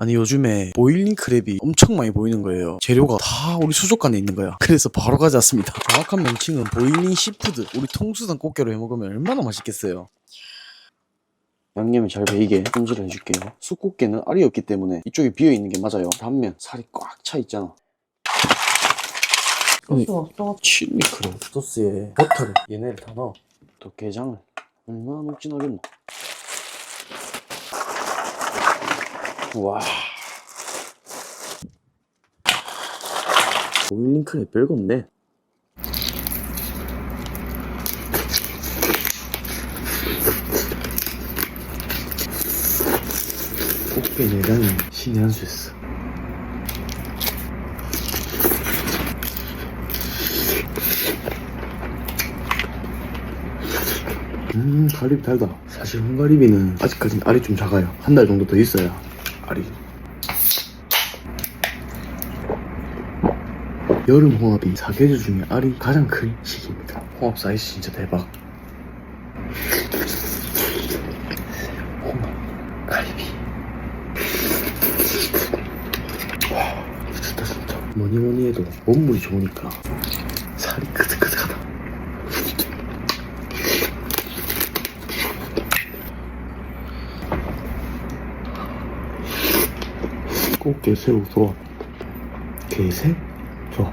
아니 요즘에 보일링 크랩이 엄청 많이 보이는 거예요. 재료가 다 우리 수족관에 있는 거야. 그래서 바로 가져왔습니다. 정확한 명칭은 보일링 시푸드. 우리 통수산 꽃게로 해먹으면 얼마나 맛있겠어요. 양념이 잘 배이게 손질을 해줄게요. 숯꽃게는 알이 없기 때문에 이쪽이 비어있는 게 맞아요. 단면 살이 꽉 차 있잖아. 소스 없어. 칠리 크랩 소스에 버터를 얘네를 다 넣어. 또 게장을 얼마나 녹진하겠노 와. 보일링 크랩 별거 없네. 꽃게 내장이 신의 한 수였어 음 가리비 달다. 사실 홍가리비는 아직까지는 알이 좀 작아요. 한 달 정도 더 있어야 알이. 여름 홍합이 사계절 중에 알이 가장 큰 시기입니다. 홍합 사이즈 진짜 대박. 홍합 가리비 와 진짜. 뭐니 뭐니 해도 몸물이 좋으니까 살이 크득크득 꼭 내세우서 개새? 좋아